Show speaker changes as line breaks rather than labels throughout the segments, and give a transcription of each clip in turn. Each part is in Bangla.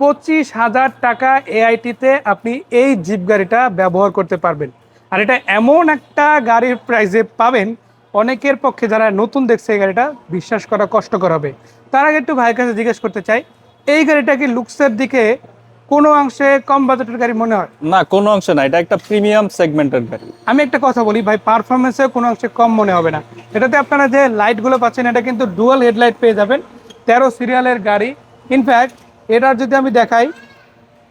পঁচিশ হাজার টাকা এআইটিতে আপনি এই জিপ গাড়িটা ব্যবহার করতে পারবেন। আর এটা এমন একটা গাড়ির প্রাইসে পাবেন অনেকের পক্ষে যারা নতুন দেখছে এই গাড়িটা বিশ্বাস করা কষ্টকর হবে। তার আগে একটু ভাইয়ের কাছে জিজ্ঞেস করতে চাই এই গাড়িটা কি লুকসের দিকে কোনো অংশে কম বাজেটের গাড়ি মনে হয়?
না কোনো অংশে না এটা একটা প্রিমিয়াম সেগমেন্টের গাড়ি।
আমি একটা কথা বলি ভাই পারফরমেন্সে কোনো অংশে কম মনে হবে না। এটাতে আপনারা যে লাইটগুলো পাচ্ছেন এটা কিন্তু ডুয়াল হেডলাইট পেয়ে যাবেন। তেরো সিরিয়ালের গাড়ি। ইনফ্যাক্ট এটার যদি আমি দেখাই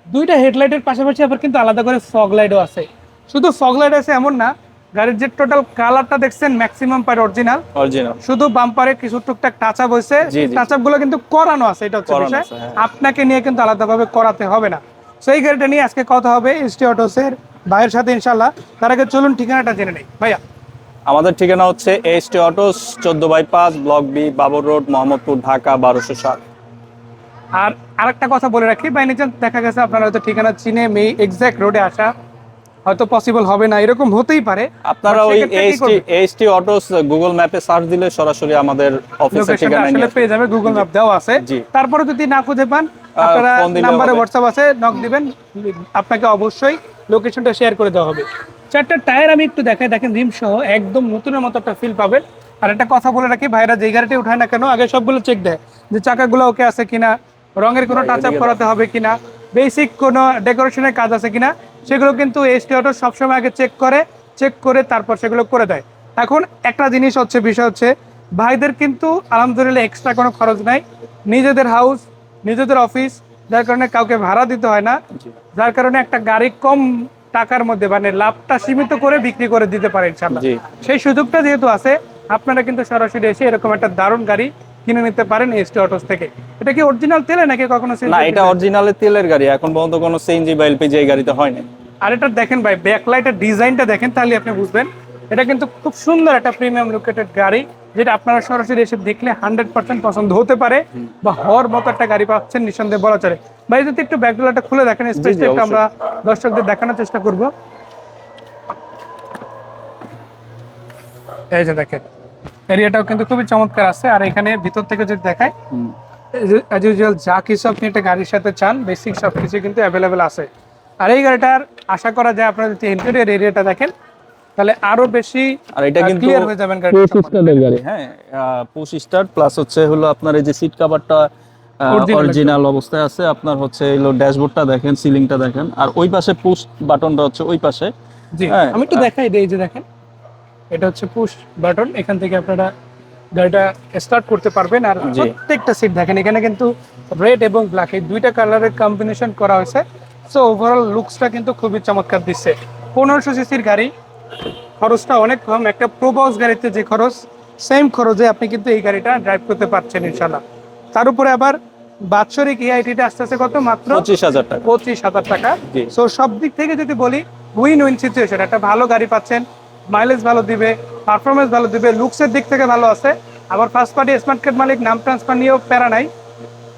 দুইটা হেডলাইটের পাশাপাশি আবার কিন্তু আলাদা করে ফগ লাইটও আছে। শুধু ফগ লাইট আছে এমন না গাড়ির যে টোটাল কালারটা দেখছেন ম্যাক্সিমাম পার অরিজিনাল
অরিজিনাল
শুধু বাম্পারে কিছু টুকটাক টাচ আপ হয়েছে। টাচ আপগুলো কিন্তু করানো আছে এটা হচ্ছে বিষয়।
হ্যাঁ।
আপনাকে নিয়ে কিন্তু আলাদাভাবে করাতে হবে না। সেই গাড়িটা নিয়ে আজকে কথা হবে এসটি অটোসের ভাইয়ের সাথে ইনশাল্লাহ তার আগে চলুন ঠিকানাটা জেনে নেই। ভাইয়া।
আমাদের ঠিকানা হচ্ছে এসটি অটোস চোদ্দ বাই পাঁচ block B Babar road Mohammadpur Dhaka বারোশো সাত
আর আরেকটা কথা বলে রাখি বাই নিচান দেখা গেছে আপনারা হয়তো ঠিকানা চিনে মে এক্সাক্ট রোডে আসা হয়তো পসিবল হবে না এরকম হতেই পারে।
আপনারা ওই
করবেন?
এসটি অটোস গুগল ম্যাপে সার্চ দিলে সরাসরি আমাদের অফিসের ঠিকানা
আসলে
নিয়ে
পেয়ে যাবে গুগল ম্যাপ দেওয়া আছে। তারপরে যদি না খুঁজে পান আপনারা নাম্বারে। হোয়াটসঅ্যাপ আছে নক দিবেন আপনাকে অবশ্যই লোকেশনটা শেয়ার করে দেওয়া হবে। চারটা টায়ার আমি একটু দেখাই দেখেন রিম সহ একদম নতুনের মতো একটা ফিল পাবেন। আর একটা কথা বলে রাখি ভাইরা যে গাড়িটি উঠায় না কেন আগে সবগুলো চেক দেয় যে চাকাগুলো ওকে আছে কিনা। রঙের কোনো টাচ আপ করাতে হবে কিনা বেসিক কোনো ডেকোরেশনের কাজ আছে কিনা সেগুলো কিন্তু এসটি অটো সবসময় আগে চেক করে চেক করে তারপর সেগুলো করে দেয়। এখন একটা জিনিস হচ্ছে বিষয় হচ্ছে ভাইদের কিন্তু আলহামদুলিল্লাহ এক্সট্রা কোনো খরচ নাই। নিজেদের হাউস নিজেদের অফিস যার কারণে কাউকে ভাড়া দিতে হয় না যার কারণে একটা গাড়ি কম টাকার মধ্যে মানে লাভটা সীমিত করে বিক্রি করে দিতে পারে ইনশাল্লাহ সেই সুযোগটা যেহেতু আছে আপনারা কিন্তু সরাসরি এসে এরকম একটা দারুণ গাড়ি কিনে নিতে পারেন এসটি অটোস থেকে। এটা কি অরিজিনাল তেলে নাকি কখনো
না এটা অরিজিনালের তেলের গাড়ি এখন পর্যন্ত কোনো সিএনজি বা এলপিজি এই গাড়িতে হয় না
আর এটা দেখেন ভাই ব্যাকলাইটের ডিজাইনটা দেখেন তাহলে আপনি বুঝবেন। এটা কিন্তু খুব সুন্দর একটা প্রিমিয়াম লোকেটেড গাড়ি যেটা আপনারা সরাসরি এসে দেখলে হান্ড্রেড পার্সেন্ট পছন্দ হতে পারে বা হওয়ার মতো একটা গাড়ি পাচ্ছেন নিঃসন্দেহে বলা চলে। ভাই যদি একটু ব্যাকডোলাটা খুলে দেখেন স্পেসটা একটু আমরা দর্শকদের দেখানোর চেষ্টা করব। এই যে দেখেন এরিয়াটাও কিন্তু খুবই চমৎকার আছে। আর এখানে ভিতর থেকে যদি দেখায় অ্যাজ ইউজুয়াল যা কিছু আপনি একটা গাড়ির সাথে চান বেসিক সব কিছু কিন্তু অ্যাভেলেবেল আছে। আর এই গাড়িটার আশা করা যায় আপনারা যদি ইন্টেরিয়র এরিয়াটা দেখেন তাহলে আরও বেশি
আর এটা কিন্তু
ক্লিয়ার হয়ে যাবেন গাড়ি
গাড়ি। হ্যাঁ পুশ স্টার প্লাস হচ্ছে হলো আপনার এই যে সিট কভারটা অরিজিনাল অবস্থায় আছে। আপনার হচ্ছে হলো ড্যাশবোর্ডটা দেখেন সিলিংটা দেখেন। আর ওই পাশে পুশ বাটনটা হচ্ছে ওই পাশে।
জি
হ্যাঁ,
আমি একটু দেখাই দিই এই যে দেখেন। এটা হচ্ছে পুশ বাটন এখান থেকে আপনারা গাড়িটা স্টার্ট করতে পারবেন। আর প্রত্যেকটা সিট দেখেন এখানে কিন্তু রেড এবং ব্ল্যাক এই দুইটা কালারের কম্বিনেশন করা হয়েছে। সো ওভারঅল লুকসটা কিন্তু খুবই চমৎকার দিচ্ছে। পনেরোশো সিসির গাড়ি খরচটা অনেক কম একটা প্রোবস গাড়িতে যে খরচ সেম খরচে আপনি কিন্তু এই গাড়িটা ড্রাইভ করতে পারছেন ইনশাল্লাহ তার উপরে আবার বাৎসরিক এআইটিটা আস্তে আস্তে কত? মাত্র
পঁচিশ হাজার টাকা।
পঁচিশ হাজার টাকা। সো সব দিক থেকে যদি বলি উইন উইন সিচুয়েশন একটা ভালো গাড়ি পাচ্ছেন মাইলেজ ভালো দিবে পারফরমেন্স ভালো দিবে লুকসের দিক থেকে ভালো আছে। আবার ফার্স্ট পার্টি স্মার্ট কার্ড মালিক নাম ট্রান্সফার নিয়েও প্যারা নাই।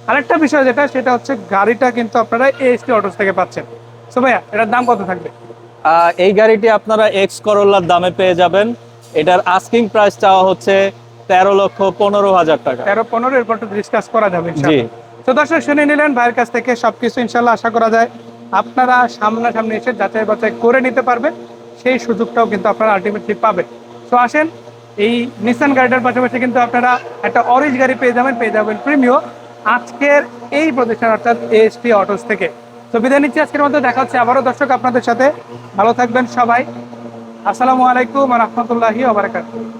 আরেকটা বিষয় যেটা সেটা হচ্ছে গাড়িটা কিন্তু আপনারা এএসটি অটোস থেকে পাচ্ছেন। সো ভাইয়া এটার দাম কত থাকবে?
এই গাড়িটি আপনারা এক্স করোলার দামে পেয়ে যাবেন। এটার আস্কিং প্রাইস চাওয়া হচ্ছে তেরো লক্ষ পনেরো হাজার টাকা।
তেরো পনেরো এরপর তো ডিসকাস করা যাবে
জি।
তো দর্শক শুনে নিলেন ভাইয়ের কাছ থেকে সবকিছু ইনশাল্লাহ আশা করা যায়। আপনারা সামনাসামনি এসে যাচাই বাছাই করে নিতে পারবেন। সেই সুযোগটাও কিন্তু আপনারা আলটিমেটলি পাবেন। তো আসেন, এই নিসান গাড়িটার পাশাপাশি কিন্তু আপনারা একটা অরেঞ্জ গাড়ি পেয়ে যাবেন পেয়ে যাবেন প্রিমিও আজকের এই প্রতিষ্ঠান অর্থাৎ এএসটি অটোস থেকে। তো বিদায় নিচ্ছি আজকের মধ্যে, দেখা হচ্ছে আবারও দর্শক আপনাদের সাথে। ভালো থাকবেন সবাই। আসসালামু আলাইকুম রহমতুল্লাহি ওবরাকাতুহ